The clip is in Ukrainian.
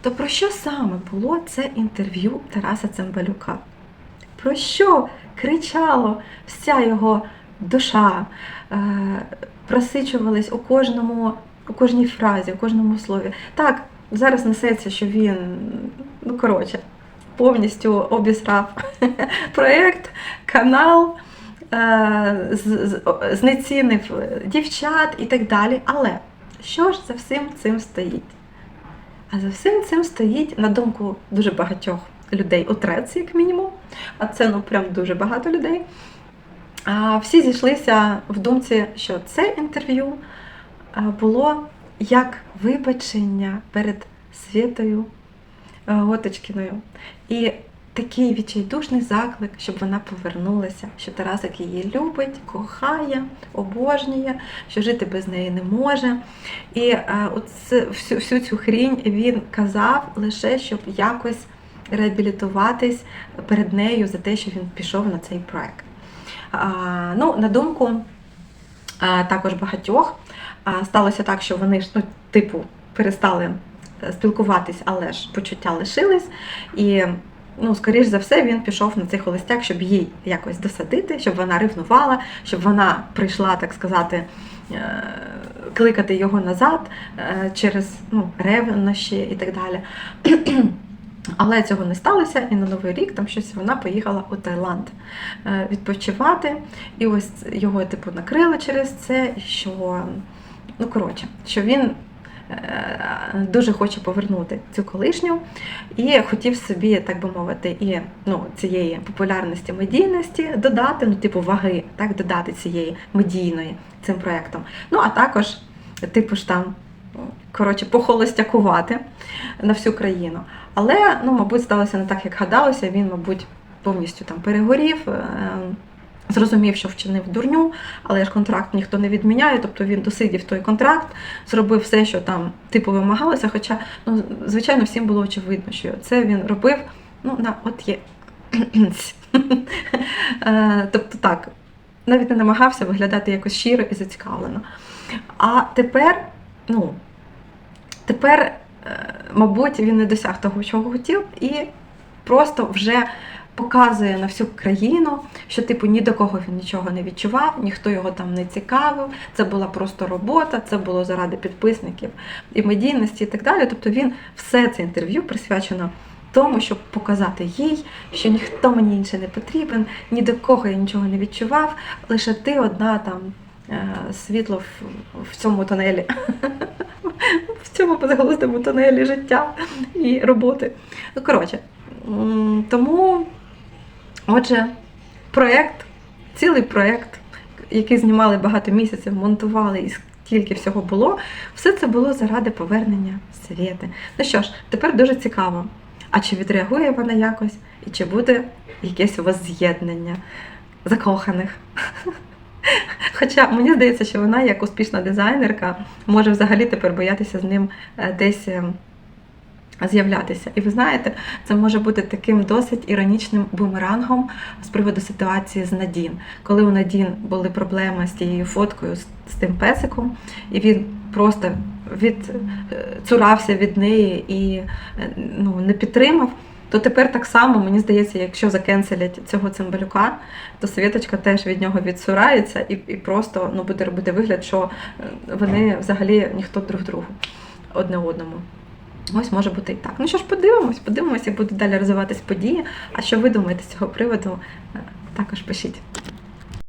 То про що саме було це інтерв'ю Тараса Цимбалюка? Про що кричало вся його душа, е, просичувались у кожному, у кожній фразі, у кожному слові. Так, зараз несеться, що він, ну коротше, повністю обісрав проєкт, канал, е, знецінив дівчат і так далі. Але що ж за всім цим стоїть? А за всім цим стоїть, на думку дуже багатьох людей, отрець, як мінімум, а це ну прям дуже багато людей. А всі зійшлися в думці, що це інтерв'ю було як вибачення перед Світою е, Готочкіною. І такий відчайдушний заклик, щоб вона повернулася, що Тарасик її любить, кохає, обожнює, що жити без неї не може. І е, оце, всю, всю цю хрінь він казав лише, щоб якось реабілітуватись перед нею за те, що він пішов на цей проект. А, ну, на думку а, також багатьох, а, сталося так, що вони ж, ну, типу, перестали е, спілкуватись, але ж почуття лишились. І, ну, скоріш за все, він пішов на цей холостяк, щоб їй якось досадити, щоб вона ревнувала, щоб вона прийшла, так сказати, е, кликати його назад е, через ну, ревнощі і так далі. Але цього не сталося, і на Новий рік там щось вона поїхала у Таїланд е, відпочивати. І ось його типу накрили через це, що ну коротше, що він дуже хоче повернути цю колишню і хотів собі, так би мовити, і ну, цієї популярності медійності додати, ну, типу, ваги, так, додати цієї медійної цим проєктом. Ну, а також, типу ж там, коротше, похолостякувати на всю країну. Але, ну, мабуть, сталося не так, як гадалося. Він, мабуть, повністю там перегорів, е, зрозумів, що вчинив дурню, але ж контракт ніхто не відміняє, тобто він досидів той контракт, зробив все, що там типу вимагалося. Хоча, ну, звичайно, всім було очевидно, що це він робив ну, на от є. Е, Тобто так, навіть не намагався виглядати якось щиро і зацікавлено. А тепер, ну, тепер, е, мабуть, він не досяг того, чого хотів, і просто вже показує на всю країну, що типу ні до кого він нічого не відчував, ніхто його там не цікавив. Це була просто робота, це було заради підписників і медійності, і так далі. Тобто він все це інтерв'ю присвячено тому, щоб показати їй, що ніхто мені інший не потрібен, ні до кого я нічого не відчував, лише ти одна там е, світло в, цьому тунелі. В цьому безглуздому тунелі життя і роботи. Ну, коротше, тому, отже, проєкт, цілий проєкт, який знімали багато місяців, монтували і стільки всього було, все це було заради повернення Свєти. Ну що ж, тепер дуже цікаво. А чи відреагує вона якось, і чи буде якесь у вас з'єднання закоханих? Хоча мені здається, що вона, як успішна дизайнерка, може взагалі тепер боятися з ним е, десь е, з'являтися. І ви знаєте, це може бути таким досить іронічним бумерангом з приводу ситуації з Надін. Коли у Надін були проблеми з тією фоткою, з, тим песиком, і він просто від, е, цурався від неї і е, ну, не підтримав. То тепер так само, мені здається, якщо закенселять цього цимбалюка, то Світочка теж від нього відсурається і, і просто ну, буде робити вигляд, що е, вони взагалі ніхто друг другу одне одному. Ось може бути і так. Ну що ж, подивимось, подивимось, як будуть далі розвиватись події. А що ви думаєте з цього приводу? Е, Також пишіть.